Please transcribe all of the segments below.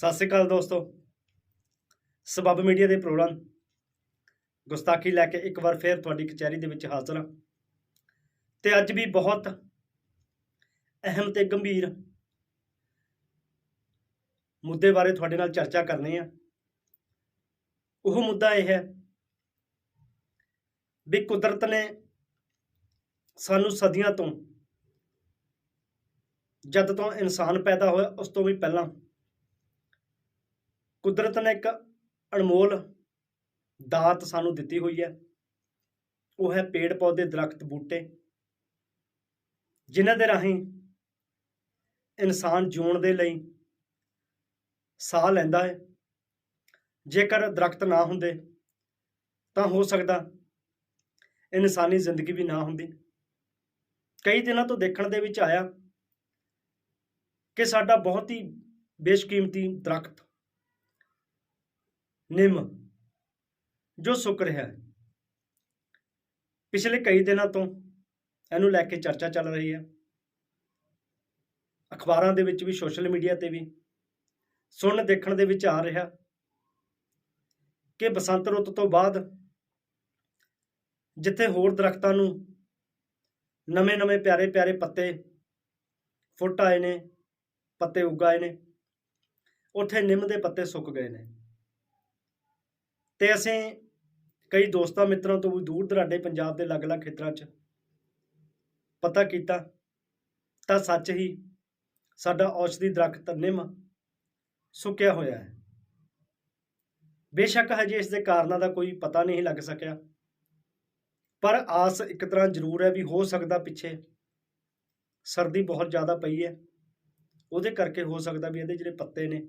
ਸਤਿ ਸ਼੍ਰੀ ਅਕਾਲ ਦੋਸਤੋ। ਸਬਬ ਮੀਡੀਆ ਦੇ ਪ੍ਰੋਗਰਾਮ ਗੁਸਤਾਖੀ ਲੈ ਕੇ ਇੱਕ ਵਾਰ ਫੇਰ ਤੁਹਾਡੀ ਕਚਹਿਰੀ ਦੇ ਵਿੱਚ ਹਾਜ਼ਰ ਹਾਂ। ਤੇ ਅੱਜ ਵੀ ਬਹੁਤ ਅਹਿਮ ਤੇ ਗੰਭੀਰ ਮੁੱਦੇ ਬਾਰੇ ਤੁਹਾਡੇ ਨਾਲ ਚਰਚਾ ਕਰਨੀ ਆ। ਉਹ ਮੁੱਦਾ ਇਹ ਹੈ ਵੀ ਕੁਦਰਤ ਨੇ ਸਾਨੂੰ ਸਦੀਆਂ ਤੋਂ ਜਦ ਤੋਂ ਇਨਸਾਨ ਪੈਦਾ ਹੋਇਆ, ਉਸ ਤੋਂ ਵੀ ਪਹਿਲਾਂ ਕੁਦਰਤ ਨੇ ਇੱਕ ਅਨਮੋਲ ਦਾਤ ਸਾਨੂੰ ਦਿੱਤੀ ਹੋਈ ਹੈ। ਉਹ ਹੈ ਪੇੜ ਪੌਦੇ, ਦਰਖਤ, ਬੂਟੇ, ਜਿਨ੍ਹਾਂ ਦੇ ਰਾਹੀਂ ਇਨਸਾਨ ਜਿਉਣ ਦੇ ਲਈ ਸਾਹ ਲੈਂਦਾ ਹੈ। ਜੇਕਰ ਦਰਖਤ ਨਾ ਹੁੰਦੇ, ਤਾਂ ਹੋ ਸਕਦਾ ਇਨਸਾਨੀ ਜ਼ਿੰਦਗੀ ਵੀ ਨਾ ਹੁੰਦੀ। ਕਈ ਦਿਨਾਂ ਤੋਂ ਦੇਖਣ ਦੇ ਵਿੱਚ ਆਇਆ ਕਿ ਸਾਡਾ ਬਹੁਤ ਹੀ ਬੇਸ਼ਕੀਮਤੀ ਦਰਖਤ ਨਿੰਮ, ਜੋ ਸੁੱਕ ਰਿਹਾ ਹੈ। ਪਿਛਲੇ ਕਈ ਦਿਨਾਂ ਤੋਂ ਇਹਨੂੰ ਲੈ ਕੇ ਚਰਚਾ ਚੱਲ ਰਹੀ ਹੈ। ਅਖਬਾਰਾਂ ਦੇ ਵਿੱਚ ਵੀ, ਸੋਸ਼ਲ ਮੀਡੀਆ ਤੇ ਵੀ, ਸੁਣਨ ਦੇਖਣ ਦੇ ਵਿੱਚ ਆ ਰਿਹਾ ਕਿ ਬਸੰਤ ਰੁੱਤ ਤੋਂ ਬਾਅਦ ਜਿੱਥੇ ਹੋਰ ਦਰਖਤਾਂ ਨੂੰ ਨਵੇਂ-ਨਵੇਂ, ਪਿਆਰੇ-ਪਿਆਰੇ ਪੱਤੇ ਫੁੱਟ ਆਏ ਨੇ, ਪੱਤੇ ਉੱਗ ਆਏ ਨੇ, ਉੱਥੇ ਨਿੰਮ ਦੇ ਪੱਤੇ ਸੁੱਕ ਗਏ ਨੇ। ਤੇ ਅਸੀਂ ਕਈ ਦੋਸਤਾਂ ਮਿੱਤਰਾਂ ਤੋਂ ਵੀ ਦੂਰ ਦਰਾਡੇ ਪੰਜਾਬ ਦੇ ਅਲੱਗ-ਅਲੱਗ ਖੇਤਰਾਂ 'ਚ ਪਤਾ ਕੀਤਾ, ਤਾਂ ਸੱਚ ਹੀ ਸਾਡਾ ਔਸ਼ਧੀ ਦਰਖਤ ਨਿੰਮ ਸੁੱਕਿਆ ਹੋਇਆ ਹੈ। ਬੇਸ਼ੱਕ ਹਜੇ ਇਸ ਦੇ ਕਾਰਨਾਂ ਦਾ ਕੋਈ ਪਤਾ ਨਹੀਂ ਲੱਗ ਸਕਿਆ, ਪਰ ਆਸ ਇੱਕ ਤਰ੍ਹਾਂ ਜ਼ਰੂਰ ਹੈ ਵੀ ਹੋ ਸਕਦਾ ਪਿੱਛੇ ਸਰਦੀ ਬਹੁਤ ਜ਼ਿਆਦਾ ਪਈ ਹੈ। ਉਹਦੇ ਕਰਕੇ ਹੋ ਸਕਦਾ ਵੀ ਇਹਦੇ ਜਿਹੜੇ ਪੱਤੇ ਨੇ,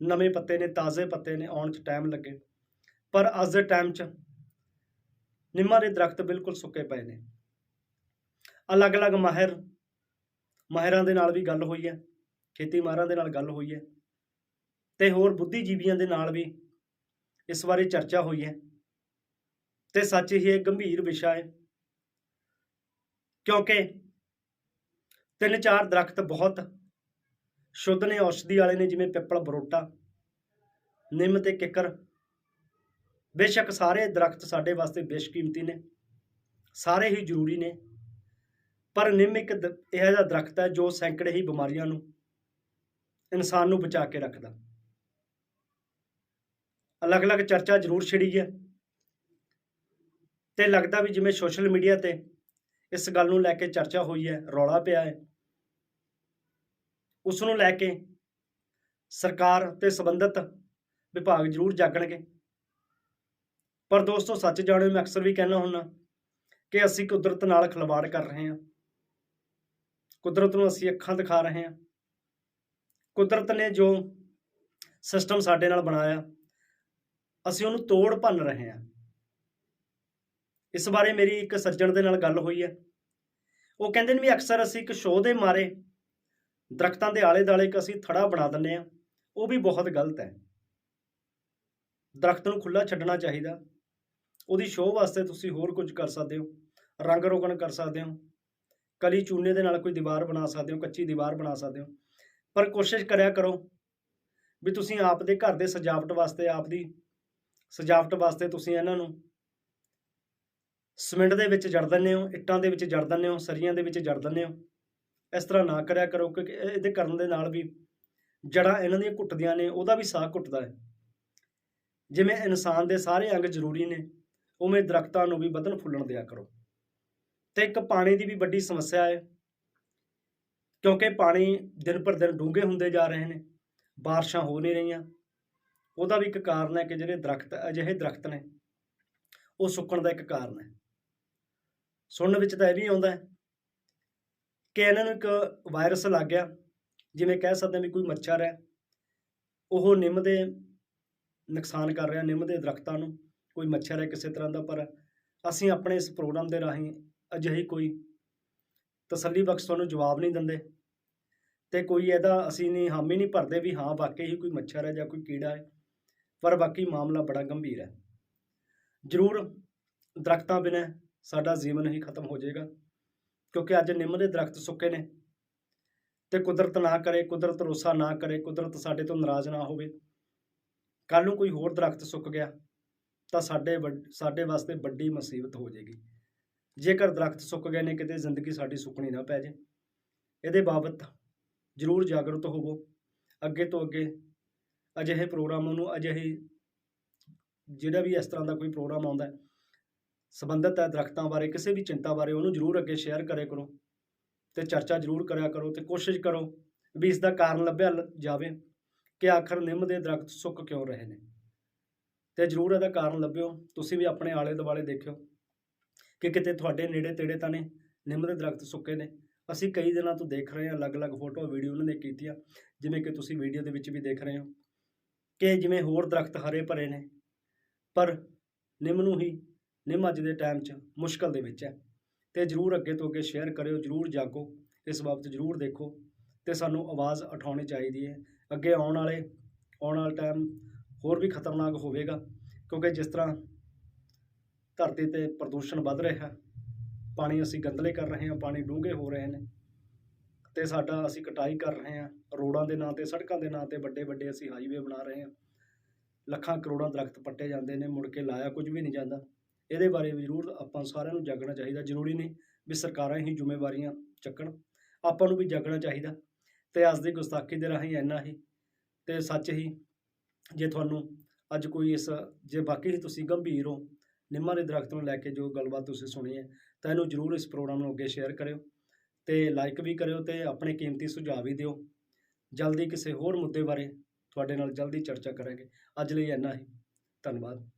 ਨਵੇਂ ਪੱਤੇ ਨੇ, ਤਾਜ਼ੇ ਪੱਤੇ ਨੇ, ਆਉਣ 'ਚ ਟਾਈਮ ਲੱਗੇ। ਪਰ ਅੱਜ ਦੇ ਟਾਈਮ 'ਚ ਨਿੰਮਾਂ ਦੇ ਦਰਖਤ ਬਿਲਕੁਲ ਸੁੱਕੇ ਪਏ ਨੇ। ਅਲੱਗ-ਅਲੱਗ ਮਾਹਿਰ, ਮਾਹਿਰਾਂ ਦੇ ਨਾਲ ਵੀ ਗੱਲ ਹੋਈ ਹੈ ਖੇਤੀ ਮਾਹਿਰਾਂ ਦੇ ਨਾਲ ਗੱਲ ਹੋਈ ਹੈ ਤੇ ਹੋਰ ਬੁੱਧੀਜੀਵੀਆਂ ਦੇ ਨਾਲ ਵੀ ਇਸ ਬਾਰੇ ਚਰਚਾ ਹੋਈ ਹੈ ਤੇ ਸੱਚ ਹੀ ਇਹ ਗੰਭੀਰ ਵਿਸ਼ਾ ਹੈ ਕਿਉਂਕਿ ਤਿੰਨ ਚਾਰ ਦਰਖਤ ਬਹੁਤ ਸ਼ੁੱਧ ਨੇ, ਔਸ਼ਧੀ ਵਾਲੇ ਨੇ ਜਿਵੇਂ ਪਿੱਪਲ ਬਰੋਟਾ, ਨਿੰਮ ਤੇ ਕਿੱਕਰ ਬੇਸ਼ੱਕ ਸਾਰੇ ਦਰਖਤ ਸਾਡੇ ਵਾਸਤੇ ਬੇਸ਼ਕੀਮਤੀ ਨੇ, ਸਾਰੇ ਹੀ ਜ਼ਰੂਰੀ ਨੇ, ਪਰ ਨਿੰਮ ਇੱਕ ਇਹੋ ਜਿਹਾ ਦਰਖਤ ਹੈ ਜੋ ਸੈਂਕੜੇ ਹੀ ਬਿਮਾਰੀਆਂ ਨੂੰ, ਇਨਸਾਨ ਨੂੰ ਬਚਾ ਕੇ ਰੱਖਦਾ। ਅਲੱਗ-ਅਲੱਗ ਚਰਚਾ ਜ਼ਰੂਰ ਛਿੜੀ ਹੈ ਤੇ ਲੱਗਦਾ ਵੀ ਜਿਵੇਂ ਸੋਸ਼ਲ ਮੀਡੀਆ ਤੇ ਇਸ ਗੱਲ ਨੂੰ ਲੈ ਕੇ ਚਰਚਾ ਹੋਈ ਹੈ, ਰੌਲਾ ਪਿਆ ਹੈ। ਉਸ ਨੂੰ ਲੈ ਕੇ ਸਰਕਾਰ ਤੇ ਸੰਬੰਧਿਤ ਵਿਭਾਗ ਜ਼ਰੂਰ ਜਾਗਣਗੇ। ਪਰ ਦੋਸਤੋ, ਸੱਚ ਜਾਣਿਓ ਮੈਂ ਅਕਸਰ ਵੀ ਕਹਿਣਾ ਹੁੰਦਾ ਕਿ ਅਸੀਂ ਕੁਦਰਤ ਨਾਲ ਖਿਲਵਾੜ ਕਰ ਰਹੇ ਹਾਂ। ਕੁਦਰਤ ਨੂੰ ਅਸੀਂ ਅੱਖਾਂ ਦਿਖਾ ਰਹੇ ਹਾਂ। ਕੁਦਰਤ ਨੇ ਜੋ ਸਿਸਟਮ ਸਾਡੇ ਨਾਲ ਬਣਾਇਆ, ਅਸੀਂ ਉਹਨੂੰ ਤੋੜ ਭੰਨ ਰਹੇ ਹਾਂ। ਇਸ ਬਾਰੇ ਮੇਰੀ ਇੱਕ ਸੱਜਣ ਦੇ ਨਾਲ ਗੱਲ ਹੋਈ ਹੈ। ਉਹ ਕਹਿੰਦੇ ਨੇ ਵੀ ਅਕਸਰ ਅਸੀਂ ਇੱਕ ਸ਼ੋਅ ਦੇ ਮਾਰੇ, ਦਰਖਤਾਂ ਦੇ ਆਲੇ-ਦਾਲੇ ਇੱਕ ਅਸੀਂ ਥੜਾ ਬਣਾ ਦਿੰਨੇ ਆ ਉਹ ਵੀ ਬਹੁਤ ਗਲਤ ਹੈ। ਦਰਖਤ ਨੂੰ ਖੁੱਲਾ ਛੱਡਣਾ ਚਾਹੀਦਾ। ਉਹਦੀ ਸ਼ੋਅ ਵਾਸਤੇ ਤੁਸੀਂ ਹੋਰ ਕੁਝ ਕਰ ਸਕਦੇ ਹੋ, ਰੰਗ ਰੋਗਨ ਕਰ ਸਕਦੇ ਹੋ, ਕਲੀ ਚੂਨੇ ਦੇ ਨਾਲ ਕੋਈ ਦੀਵਾਰ ਬਣਾ ਸਕਦੇ ਹੋ, ਕੱਚੀ ਦੀਵਾਰ ਬਣਾ ਸਕਦੇ ਹੋ, ਪਰ ਕੋਸ਼ਿਸ਼ ਕਰਿਆ ਕਰੋ ਵੀ ਤੁਸੀਂ ਆਪ ਦੇ ਘਰ ਦੇ ਸਜਾਵਟ ਵਾਸਤੇ, ਆਪ ਦੀ ਸਜਾਵਟ ਵਾਸਤੇ ਤੁਸੀਂ ਇਹਨਾਂ ਨੂੰ ਸਿਮੈਂਟ ਦੇ ਵਿੱਚ ਜੜ ਦਿੰਦੇ ਹੋ, ਇੱਟਾਂ ਦੇ ਵਿੱਚ ਜੜ ਦਿੰਦੇ ਹੋ, ਸਰੀਆਂ ਦੇ ਵਿੱਚ ਜੜ ਦਿੰਦੇ ਹੋ, ਇਸ ਤਰ੍ਹਾਂ ਨਾ ਕਰਿਆ ਕਰੋ ਕਿਉਂਕਿ ਇਹਦੇ ਕਰਨ ਦੇ ਨਾਲ ਵੀ ਜੜਾਂ ਇਹਨਾਂ ਦੀਆਂ ਘੁੱਟਦੀਆਂ ਨੇ, ਉਹਦਾ ਵੀ ਸਾਹ ਘੁੱਟਦਾ ਹੈ। ਜਿਵੇਂ ਇਨਸਾਨ ਦੇ ਸਾਰੇ ਅੰਗ ਜ਼ਰੂਰੀ ਨੇ ਉਵੇਂ ਦਰਖਤਾਂ ਨੂੰ ਵੀ ਵਧਣ ਫੁੱਲਣ ਦਿਆ ਕਰੋ। ਤੇ ਇੱਕ ਪਾਣੀ ਦੀ ਵੀ ਵੱਡੀ ਸਮੱਸਿਆ ਹੈ, ਕਿਉਂਕਿ ਪਾਣੀ ਦਿਨ ਪਰ ਦਿਨ ਡੂੰਘੇ ਹੁੰਦੇ ਜਾ ਰਹੇ ਨੇ, ਬਾਰਿਸ਼ਾਂ ਹੋ ਨਹੀਂ ਰਹੀਆਂ। ਉਹਦਾ ਵੀ ਇੱਕ ਕਾਰਨ ਹੈ ਕਿ ਜਿਹੜੇ ਦਰਖਤ ਅਜਿਹੇ ਦਰਖਤ ਨੇ, ਉਹ ਸੁੱਕਣ ਦਾ ਇੱਕ ਕਾਰਨ ਹੈ। ਸੁਣਨ ਵਿੱਚ ਤਾਂ ਇਹ ਵੀ ਆਉਂਦਾ ਹੈ ਕਿ ਇਹਨਾਂ ਨੂੰ ਇੱਕ ਵਾਇਰਸ ਲੱਗ ਗਿਆ, ਜਿਵੇਂ ਕਹਿ ਸਕਦੇ ਹਾਂ ਵੀ ਕੋਈ ਮੱਛਰ ਹੈ, ਉਹ ਨਿੰਮ ਦੇ ਨੁਕਸਾਨ ਕਰ ਰਿਹਾ, ਨਿੰਮ ਦੇ ਦਰਖਤਾਂ ਨੂੰ। ਕੋਈ ਮੱਛਰ ਹੈ ਕਿਸੇ ਤਰ੍ਹਾਂ ਦਾ, ਪਰ ਅਸੀਂ ਆਪਣੇ ਇਸ ਪ੍ਰੋਗਰਾਮ ਦੇ ਰਾਹੀਂ ਅਜਿਹੀ ਕੋਈ ਤਸੱਲੀ ਬਖਸ਼ ਤੁਹਾਨੂੰ ਜਵਾਬ ਨਹੀਂ ਦਿੰਦੇ ਤੇ ਕੋਈ ਇਹਦਾ ਅਸੀਂ ਨਹੀਂ, ਹਾਮੀ ਨਹੀਂ ਭਰਦੇ ਵੀ ਹਾਂ, ਵਾਕਈ ਹੀ ਕੋਈ ਮੱਛਰ ਹੈ ਜਾਂ ਕੋਈ ਕੀੜਾ ਹੈ, ਪਰ ਬਾਕੀ ਮਾਮਲਾ ਬੜਾ ਗੰਭੀਰ ਹੈ। ਜ਼ਰੂਰ ਦਰਖਤਾਂ ਬਿਨਾਂ ਸਾਡਾ ਜੀਵਨ ਹੀ ਖਤਮ ਹੋ ਜਾਏਗਾ, ਕਿਉਂਕਿ ਅੱਜ ਨਿੰਮ ਦੇ ਦਰਖਤ ਸੁੱਕੇ ਨੇ ਤੇ ਕੁਦਰਤ ਨਾ ਕਰੇ, ਕੁਦਰਤ ਰੋਸਾ ਨਾ ਕਰੇ, ਕੁਦਰਤ ਸਾਡੇ ਤੋਂ ਨਾਰਾਜ਼ ਨਾ ਹੋਵੇ। ਕੱਲ ਨੂੰ ਕੋਈ ਹੋਰ ਦਰਖਤ ਸੁੱਕ ਗਿਆ ਤਾਂ ਸਾਡੇ ਵੱਡ- ਸਾਡੇ ਵਾਸਤੇ ਵੱਡੀ ਮੁਸੀਬਤ ਹੋ ਜਾਏਗੀ। ਜੇਕਰ ਦਰਖਤ ਸੁੱਕ ਗਏ ਨੇ, ਕਿਤੇ ਜ਼ਿੰਦਗੀ ਸਾਡੀ ਸੁੱਕਣੀ ਨਾ ਪੈ ਜੇ। ਇਹਦੇ ਬਾਬਤ ਜ਼ਰੂਰ ਜਾਗਰੂਕ ਹੋਵੋ। ਅੱਗੇ ਤੋਂ ਅੱਗੇ ਅਜਿਹੇ ਪ੍ਰੋਗਰਾਮਾਂ ਨੂੰ, ਅਜਿਹੀ ਜਿਹੜਾ ਵੀ ਇਸ ਤਰ੍ਹਾਂ ਦਾ ਕੋਈ ਪ੍ਰੋਗਰਾਮ ਆਉਂਦਾ ਹੈ, ਸੰਬੰਧਿਤ ਹੈ ਦਰਖਤਾਂ ਬਾਰੇ, ਕਿਸੇ ਵੀ ਚਿੰਤਾ ਬਾਰੇ, ਉਹਨੂੰ ਜ਼ਰੂਰ ਅੱਗੇ ਸ਼ੇਅਰ ਕਰਿਆ ਕਰੋ ਤੇ ਚਰਚਾ ਜ਼ਰੂਰ ਕਰਿਆ ਕਰੋ ਤੇ ਕੋਸ਼ਿਸ਼ ਕਰੋ ਵੀ ਇਸ ਦਾ ਕਾਰਨ ਲੱਭਿਆ ਜਾਵੇ ਕਿ ਆਖਰ ਨਿੰਮ ਦੇ ਦਰਖਤ ਸੁੱਕ ਕਿਉਂ ਰਹੇ ਨੇ। ਤੇ ਜ਼ਰੂਰ ਇਹਦਾ ਕਾਰਨ ਲੱਭਿਓ। ਤੁਸੀਂ ਵੀ ਆਪਣੇ ਆਲੇ ਦੁਆਲੇ ਦੇਖਿਓ ਕਿ ਕਿਤੇ ਤੁਹਾਡੇ ਨੇੜੇ ਤੇੜੇ ਤਾਂ ਨੇ ਨਿੰਮ ਦੇ ਦਰਖਤ ਸੁੱਕੇ ਨੇ। ਅਸੀਂ ਕਈ ਦਿਨਾਂ ਤੋਂ ਦੇਖ ਰਹੇ ਹਾਂ, ਅਲੱਗ-ਅਲੱਗ ਫੋਟੋ, ਵੀਡੀਓ ਉਹਨਾਂ ਨੇ ਕੀਤੀਆਂ, ਜਿਵੇਂ ਕਿ ਤੁਸੀਂ ਵੀਡੀਓ ਦੇ ਵਿੱਚ ਵੀ ਦੇਖ ਰਹੇ ਹੋ ਕਿ ਜਿਵੇਂ ਹੋਰ ਦਰਖਤ ਹਰੇ ਭਰੇ ਨੇ, ਪਰ ਨਿੰਮ ਨੂੰ ਹੀ, ਨਿੰਮ ਅੱਜ ਦੇ ਟਾਈਮ 'ਚ ਮੁਸ਼ਕਲ ਦੇ ਵਿੱਚ ਹੈ। ਤੇ ਜਰੂਰ ਅੱਗੇ ਤੋਂ ਅੱਗੇ ਸ਼ੇਅਰ ਕਰਿਓ, ਜਰੂਰ ਜਾਗੋ, ਇਸ ਬਾਬਤ ਜਰੂਰ ਦੇਖੋ ਤੇ ਸਾਨੂੰ ਆਵਾਜ਼ ਉਠਾਉਣੀ ਚਾਹੀਦੀ ਹੈ। ਅੱਗੇ ਆਉਣ ਵਾਲੇ, ਆਉਣ ਵਾਲਾ ਟਾਈਮ ਹੋਰ ਵੀ ਖਤਰਨਾਕ ਹੋਵੇਗਾ, ਕਿਉਂਕਿ ਜਿਸ ਤਰ੍ਹਾਂ ਧਰਤੀ ਤੇ ਪ੍ਰਦੂਸ਼ਣ ਵੱਧ ਰਿਹਾ ਹੈ ਪਾਣੀ ਅਸੀਂ ਗੰਦਲੇ ਕਰ ਰਹੇ ਹਾਂ, ਪਾਣੀ ਡੂੰਘੇ ਹੋ ਰਹੇ ਨੇ, ਤੇ ਸਾਡਾ ਅਸੀਂ ਕਟਾਈ ਕਰ ਰਹੇ ਹਾਂ, ਰੋਡਾਂ ਦੇ ਨਾਂ ਤੇ, ਸੜਕਾਂ ਦੇ ਨਾਂ ਤੇ ਵੱਡੇ ਵੱਡੇ ਅਸੀਂ ਹਾਈਵੇ ਬਣਾ ਰਹੇ ਹਾਂ, ਲੱਖਾਂ ਕਰੋੜਾਂ ਦਰਖਤ ਪੱਟੇ ਜਾਂਦੇ ਨੇ, ਮੁੜ ਕੇ ਲਾਇਆ ਕੁਝ ਵੀ ਨਹੀਂ ਜਾਂਦਾ, ਇਹਦੇ ਬਾਰੇ ਵੀ ਜ਼ਰੂਰ ਆਪਾਂ ਸਾਰਿਆਂ ਨੂੰ ਜਾਗਣਾ ਚਾਹੀਦਾ, ਜ਼ਰੂਰੀ ਨਹੀਂ ਵੀ ਸਰਕਾਰਾਂ ਹੀ ਜ਼ਿੰਮੇਵਾਰੀਆਂ ਚੱਕਣ, ਆਪਾਂ ਨੂੰ ਵੀ ਜਾਗਣਾ ਚਾਹੀਦਾ, ਤੇ ਅੱਜ ਦੀ ਗੁਸਤਾਖੀ ਦੇ ਰਾਹੀਂ ਇੰਨਾ ਹੀ, ਤੇ ਸੱਚ ਹੀ ਜੇ ਤੁਹਾਨੂੰ ਅੱਜ ਕੋਈ ਇਸ, ਜੇ ਵਾਕਈ ਹੀ ਤੁਸੀਂ ਗੰਭੀਰ ਹੋ, ਨਿੰਮਾਂ ਦੇ ਦਰਖਤ ਨੂੰ ਲੈ ਕੇ ਜੋ ਗੱਲਬਾਤ ਤੁਸੀਂ ਸੁਣੀ ਹੈ, ਤਾਂ ਇਹਨੂੰ ਜ਼ਰੂਰ ਇਸ ਪ੍ਰੋਗਰਾਮ ਨੂੰ ਅੱਗੇ ਸ਼ੇਅਰ ਕਰਿਓ ਤੇ ਲਾਈਕ ਵੀ ਕਰਿਓ ਤੇ ਆਪਣੇ ਕੀਮਤੀ ਸੁਝਾਅ ਵੀ ਦਿਓ। ਜਲਦੀ ਕਿਸੇ ਹੋਰ ਮੁੱਦੇ ਬਾਰੇ ਤੁਹਾਡੇ ਨਾਲ ਜਲਦੀ ਚਰਚਾ ਕਰਾਂਗੇ। ਅੱਜ ਲਈ ਇੰਨਾ ਹੀ। ਧੰਨਵਾਦ।